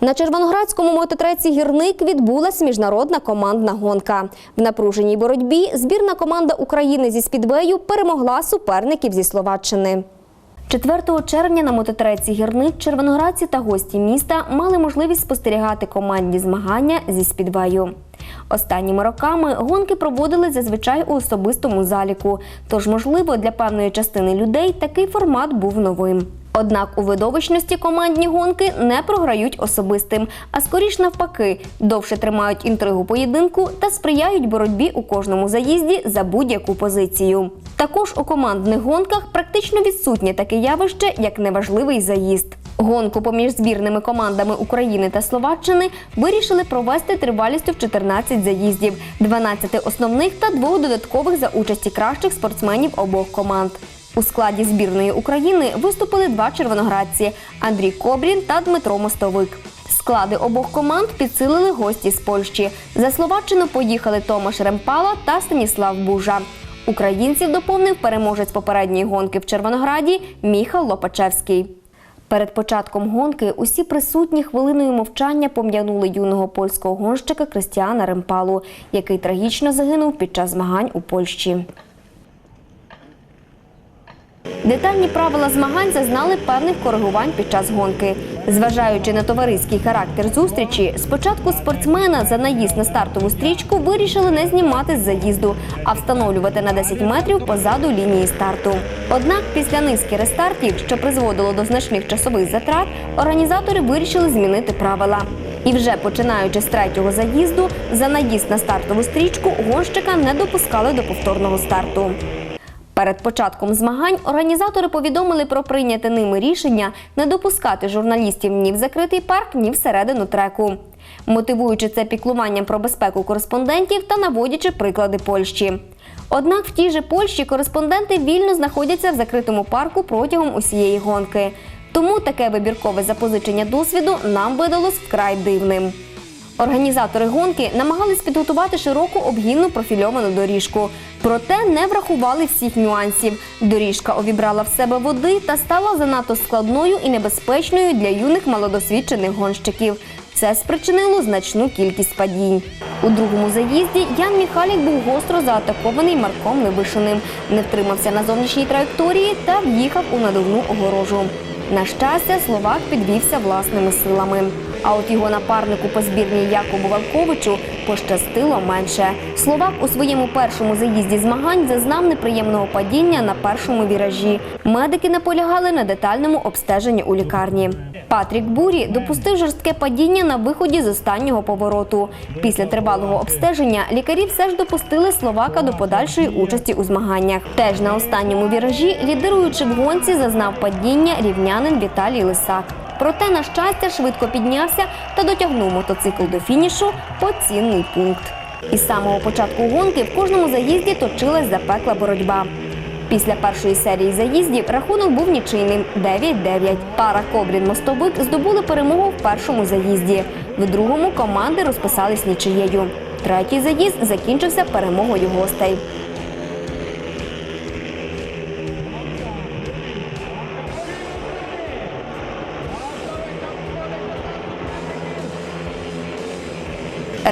На Червоноградському мототреці гірник відбулась міжнародна командна гонка. В напруженій боротьбі збірна команда України зі спідвею перемогла суперників зі Словаччини. 4 червня на мототреці гірник червоноградці та гості міста мали можливість спостерігати командні змагання зі спідвею. Останніми роками гонки проводили зазвичай у особистому заліку, тож, можливо, для певної частини людей такий формат був новим. Однак у видовищності командні гонки не програють особистим, а скоріш навпаки, довше тримають інтригу поєдинку та сприяють боротьбі у кожному заїзді за будь-яку позицію. Також у командних гонках практично відсутнє таке явище, як неважливий заїзд. Гонку поміж збірними командами України та Словаччини вирішили провести тривалістю в 14 заїздів, 12 основних та двох додаткових за участі кращих спортсменів обох команд. У складі збірної України виступили два червоноградці Андрій Кобрін та Дмитро Мостовик. Склади обох команд підсилили гості з Польщі. За Словаччину поїхали Томаш Ремпала та Станіслав Бужа. Українців доповнив переможець попередньої гонки в Червонограді Міхал Лопачевський. Перед початком гонки усі присутні хвилиною мовчання пом'янули юного польського гонщика Кристіана Ремпалу, який трагічно загинув під час змагань у Польщі. Детальні правила змагань зазнали певних коригувань під час гонки. Зважаючи на товариський характер зустрічі, спочатку спортсмена за наїзд на стартову стрічку вирішили не знімати з заїзду, а встановлювати на 10 метрів позаду лінії старту. Однак після низки рестартів, що призводило до значних часових затрат, організатори вирішили змінити правила. І вже починаючи з третього заїзду, за наїзд на стартову стрічку гонщика не допускали до повторного старту. Перед початком змагань організатори повідомили про прийняте ними рішення не допускати журналістів ні в закритий парк, ні всередину треку, мотивуючи це піклуванням про безпеку кореспондентів та наводячи приклади Польщі. Однак в тій же Польщі кореспонденти вільно знаходяться в закритому парку протягом усієї гонки. Тому таке вибіркове запозичення досвіду нам видалось вкрай дивним. Організатори гонки намагались підготувати широку обгінну профільовану доріжку, проте не врахували всіх нюансів. Доріжка обібрала в себе води та стала занадто складною і небезпечною для юних малодосвідчених гонщиків. Це спричинило значну кількість падінь. У другому заїзді Ян Міхалік був гостро заатакований Марком Левишиним, не втримався на зовнішній траєкторії та в'їхав у надувну огорожу. На щастя, словак підвівся власними силами. А от його напарнику по збірній Якобу Валковичу пощастило менше. Словак у своєму першому заїзді змагань зазнав неприємного падіння на першому віражі. Медики наполягали на детальному обстеженні у лікарні. Патрік Бурі допустив жорстке падіння на виході з останнього повороту. Після тривалого обстеження лікарі все ж допустили словака до подальшої участі у змаганнях. Теж на останньому віражі, лідируючи в гонці, зазнав падіння рівнянин Віталій Лисак. Проте, на щастя, швидко піднявся та дотягнув мотоцикл до фінішу по цінний пункт. Із самого початку гонки в кожному заїзді точилась запекла боротьба. Після першої серії заїздів рахунок був нічийним 9-9. Пара Кобрін-Мостовик здобули перемогу в першому заїзді. В другому команди розписались нічиєю. Третій заїзд закінчився перемогою гостей.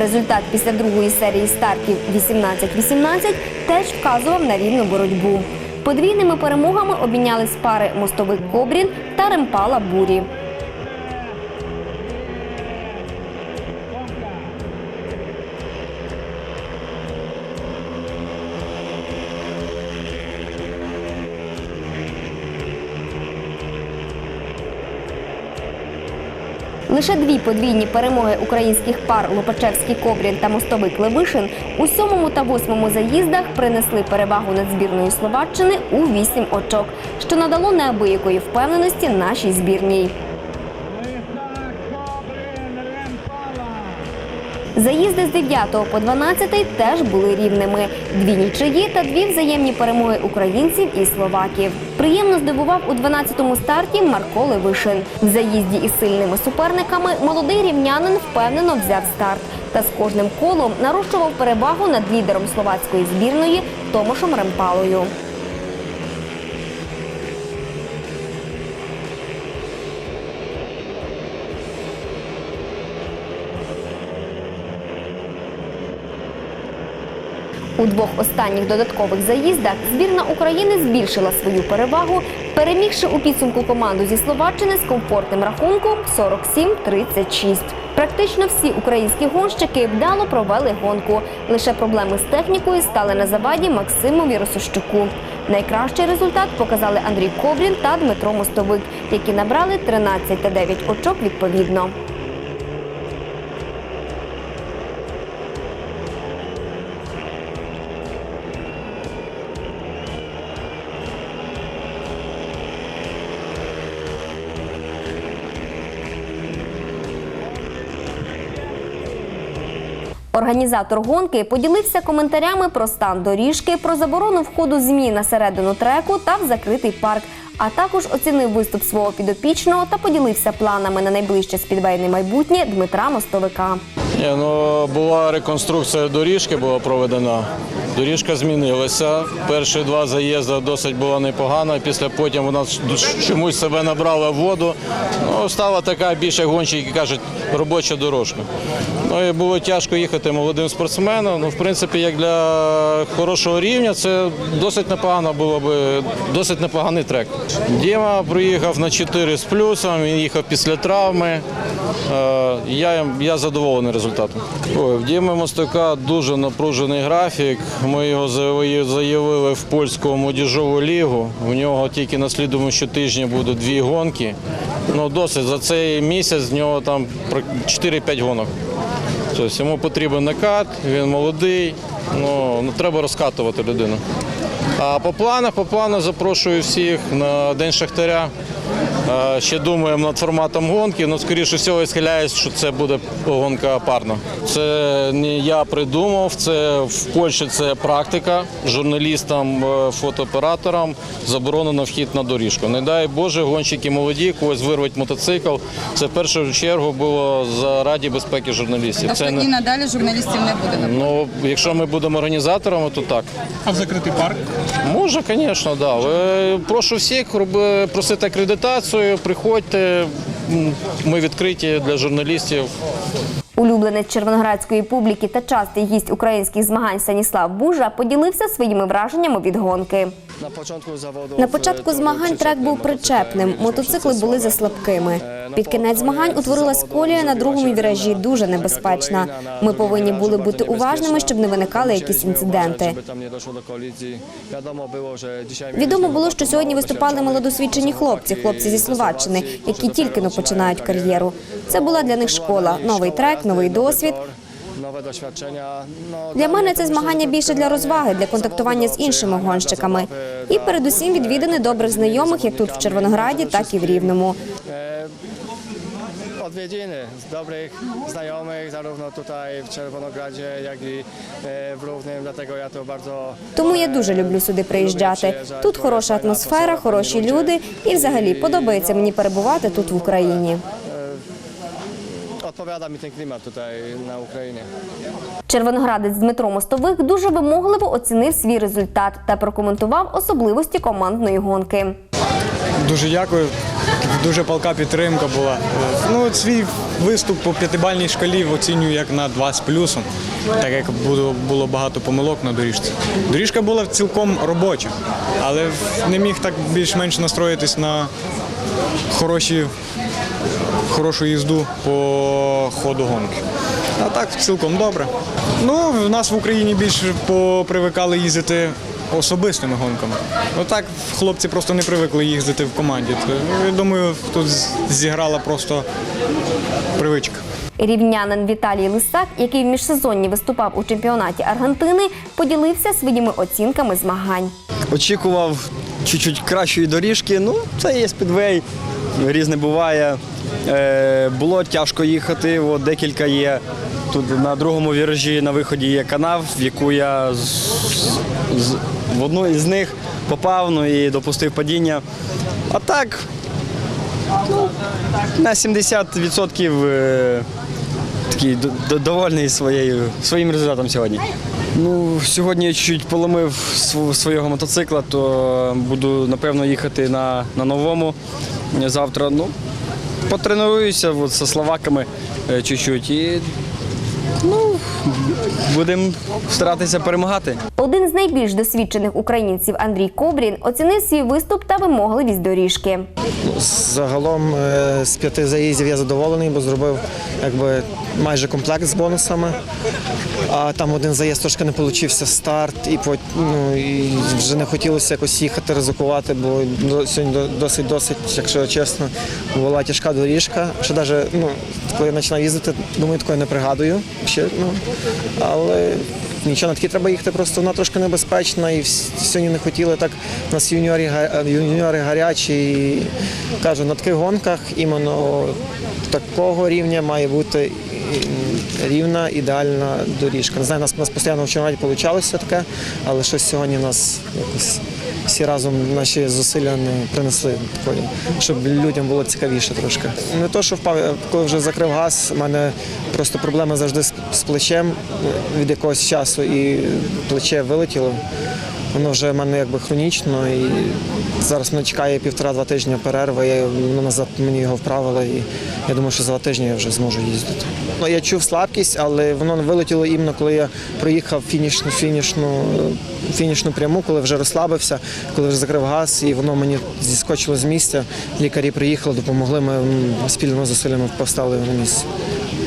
Результат після другої серії стартів 18-18 теж вказував на рівну боротьбу. Подвійними перемогами обмінялись пари мостових Кобрін та Ремпала Бурі. Лише дві подвійні перемоги українських пар Лопачевський Кобрін та мостовик Левишин у сьомому та восьмому заїздах принесли перевагу над збірною Словаччини у вісім очок, що надало неабиякої впевненості нашій збірній. Заїзди з 9 по 12 теж були рівними. Дві нічиї та дві взаємні перемоги українців і словаків. Приємно здивував у 12-му старті Марко Левишин. В заїзді із сильними суперниками молодий рівнянин впевнено взяв старт та з кожним колом нарощував перевагу над лідером словацької збірної Томашем Ремпалою. У двох останніх додаткових заїздах збірна України збільшила свою перевагу, перемігши у підсумку команду зі Словаччини з комфортним рахунком 47-36. Практично всі українські гонщики вдало провели гонку. Лише проблеми з технікою стали на заваді Максимові Росощуку. Найкращий результат показали Андрій Коврін та Дмитро Мостовик, які набрали 13 та 9 очок відповідно. Організатор гонки поділився коментарями про стан доріжки, про заборону входу змі на середину треку та в закритий парк. А також оцінив виступ свого підопічного та поділився планами на найближче спідвейне майбутнє Дмитра Мостовика. Ні, ну була реконструкція доріжки, була проведена. Доріжка змінилася. Перші два заїзди досить була непогана. Після потім вона чомусь себе набрала воду. Ну, стала така більше гонщики кажуть, робоча дорожка. Ну і було тяжко їхати молодим спортсменам. Ну, в принципі, як для хорошого рівня, це досить непогано було би, досить непоганий трек. Діма приїхав на 4 з плюсом, він їхав після травми. Е, Я, я задоволений результатом. Ой, в Діми Мостака дуже напружений графік. Ми його заявили- в польську молодіжову лігу. У нього тільки на слідуючому тижні будуть дві гонки. Ну, досить за цей місяць в нього там про 4-5 гонок. Тобто йому потрібен накат, він молодий, ну, ну треба розкатувати людину. А по планах, по планах запрошую всіх на День Шахтаря. Е, Ще думаємо над форматом гонки, але скоріше всього я схиляюсь, що це буде гонка парна. Це не я придумав, це в Польщі це практика. Журналістам, е, фотооператорам заборонено вхід на доріжку. Не дай Боже, гонщики молоді, когось вирвать мотоцикл. Це в першу чергу було заради безпеки журналістів. Це Тобто і надалі журналістів не буде. ну, якщо ми будемо організаторами, то так. А в закритий парк? Може, звісно, да. Прошу всіх просити акредитацію, приходьте. Ми відкриті для журналістів. Улюбленець червоноградської публіки та частий гість українських змагань Станіслав Бужа поділився своїми враженнями від гонки. На початку змагань трек був причепним. Мотоцикли були заслабкими. Під кінець змагань утворилась колія на другому віражі, дуже небезпечна. Ми повинні були бути уважними, щоб не виникали якісь інциденти. Відомо було, що сьогодні виступали молодосвідчені хлопці, хлопці зі Словаччини, які тільки но починають кар'єру. Це була для них школа, новий трек, новий досвід. Для мене це змагання більше для розваги, для контактування з іншими гонщиками. І передусім відвідини добрих знайомих, як тут в Червонограді, так і в Рівному. Odwiedziny z dobrych znajomych, zarówno tutaj w Czerwonogradzie, jak i e, w Równym, dlatego ja to bardzo Тому я дуже люблю сюди приїжджати. Тут хороша атмосфера, хороші люди, і взагалі подобається мені перебувати тут в Україні. odpowiada mi ten klimat tutaj na Ukrainie. Червоноградець Дмитро Мостовик дуже вимогливо оцінив свій результат та прокоментував особливості командної гонки. Дуже дякую. Дуже палка підтримка була. Ну, свій виступ по п'ятибальній шкалі оцінюю як на 2 з плюсом, так як було, було багато помилок на доріжці. Доріжка була цілком робоча, але не міг так більш-менш настроїтись на хороші, хорошу їзду по ходу гонки. А так цілком добре. Ну, в нас в Україні більше попривикали їздити особистими гонками. Ну так, хлопці просто не привикли їздити в команді. То, ну, я думаю, тут зіграла просто привичка. Рівнянин Віталій Лисак, який в міжсезонні виступав у чемпіонаті Аргентини, поділився своїми оцінками змагань. Очікував чуть-чуть кращої доріжки. Ну, це є спідвей, різне буває. Е, було тяжко їхати, от декілька є. Тут на другому віражі на виході є канав, в яку я в одну із них попав ну, і допустив падіння. А так, ну, на 70% е, такий довольний своєю, своїм результатом сьогодні. Ну, сьогодні я чуть поломив свого мотоцикла, то буду напевно їхати на, на новому. Завтра ну, потренуюся от, зі словаками е, чуть-чуть і Будемо старатися перемагати. Один з найбільш досвідчених українців Андрій Кобрін оцінив свій виступ та вимогливість доріжки. Загалом е, з п'яти заїздів я задоволений, бо зробив якби майже комплект з бонусами. А там один заїзд трошки не получився старт, і ну, і вже не хотілося якось їхати, ризикувати, бо до- сьогодні до- досить, досить, якщо чесно, була тяжка доріжка. Що навіть, ну, коли я починав їздити, думаю, такої не пригадую. Ще, ну, але нічого, на такі треба їхати, просто вона трошки небезпечна і сьогодні не хотіли так. У нас юніори, юніори гарячі. І, кажу, на таких гонках іменно такого рівня має бути рівна ідеальна доріжка. Не знаю, у нас, нас постійно в Чорнораді вийшло таке, але щось сьогодні нас якось всі разом наші зусилля не принесли такої, щоб людям було цікавіше трошки. Не то, що впав, коли вже закрив газ, у мене просто проблеми завжди з плечем від якогось часу, і плече вилетіло. Воно вже в мене якби хронічно, і зараз мене чекає півтора-два тижні перерви. Я, воно назад мені його вправили, і я думаю, що за два тижні я вже зможу їздити. Ну, я чув слабкість, але воно вилетіло іменно, коли я проїхав фінішну, фінішну, фінішну пряму, коли вже розслабився, коли вже закрив газ, і воно мені зіскочило з місця. Лікарі приїхали, допомогли. Ми м, спільними зусиллями поставили його на місце.